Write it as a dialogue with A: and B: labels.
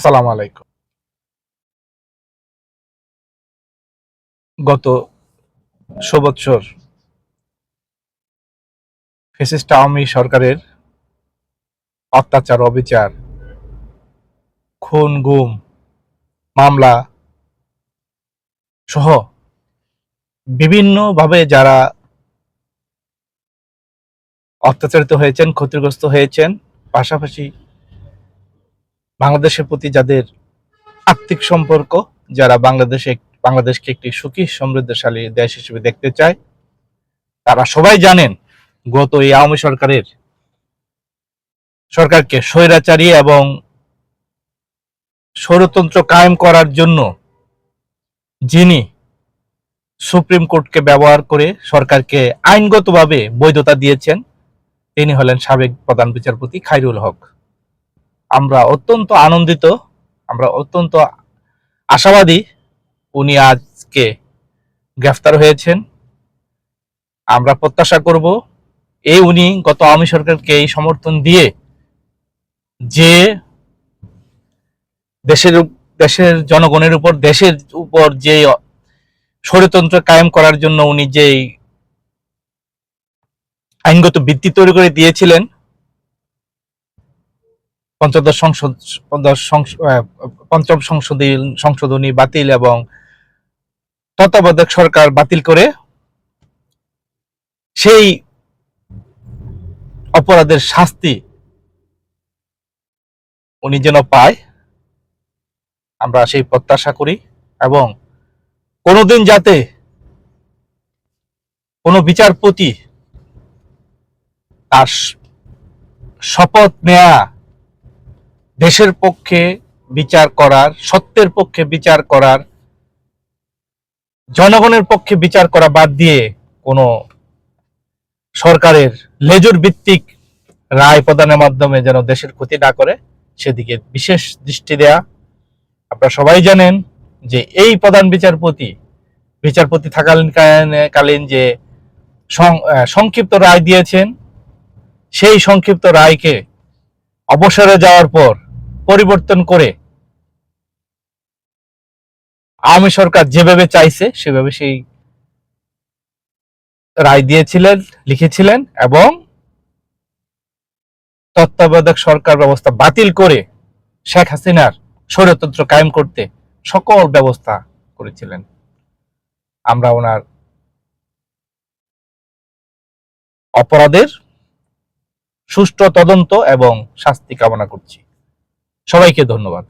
A: আসসালামু আলাইকুম। গত বছর ফেসিস্ট আওয়ামী সরকারের অত্যাচার, অবিচার খুন গুম মামলা সহ বিভিন্নভাবে যারা অত্যাচারিত হয়েছেন, ক্ষতিগ্রস্ত হয়েছেন, পাশাপাশি বাংলাদেশের প্রতি যাদের আর্থিক সম্পর্ক, যারা বাংলাদেশে বাংলাদেশকে একটি সুখী, সমৃদ্ধশালী দেশ হিসেবে দেখতে চায়, তারা সবাই জানেন গত এই আওয়ামী সরকারের সরকারকে স্বৈরাচারী এবং স্বৈরতন্ত্র কায়েম করার জন্য যিনি সুপ্রিম কোর্টকে ব্যবহার করে সরকারকে আইনগতভাবে বৈধতা দিয়েছেন, তিনি হলেন সাবেক প্রধান বিচারপতি খাইরুল হক। আমরা অত্যন্ত আনন্দিত, আমরা অত্যন্ত আশাবাদী উনি আজকে গ্রেফতার হয়েছেন। আমরা প্রত্যাশা করব এই উনি গত আওয়ামী সরকারকে এই সমর্থন দিয়ে যে দেশের দেশের জনগণের উপর, দেশের উপর যে ষড়যন্ত্র কায়েম করার জন্য উনি যেই আইনগত ভিত্তি তৈরি করে দিয়েছিলেন পঞ্চদশ সংসদ পঞ্চম সংশোধনী সংশোধনী বাতিল এবং তত্ত্বাবধায়ক সরকার বাতিল করে সেই অপরাধের শাস্তি উনি যেন পায়, আমরা সেই প্রত্যাশা করি এবং কোনোদিন যাতে কোনো বিচারপতি তার শপথ নেয়া দেশের পক্ষে বিচার করার, সত্যের পক্ষে বিচার করার, জনগণের পক্ষে বিচার করা বাদ দিয়ে কোনো সরকারের লেজুর ভিত্তিক রায় প্রদানের মাধ্যমে যেন দেশের ক্ষতি না করে, সেদিকে বিশেষ দৃষ্টি দেয়া। আপনারা সবাই জানেন যে এই প্রধান বিচারপতি বিচারপতি থাকালীন কালীন যে সংক্ষিপ্ত রায় দিয়েছেন, সেই সংক্ষিপ্ত রায়কে অবসরে যাওয়ার পর পরিবর্তন করে আওয়ামী সরকার যেভাবে চাইছে, সেভাবে সেই রায় দিয়েছিলেন, লিখেছিলেন এবং তত্ত্বাবধায়ক সরকার ব্যবস্থা বাতিল করে শেখ হাসিনার স্বৈরতন্ত্র কায়েম করতে সকল ব্যবস্থা করেছিলেন। আমরা ওনার অপরাধের সুষ্ঠু তদন্ত এবং শাস্তি কামনা করছি। সবাইকে ধন্যবাদ।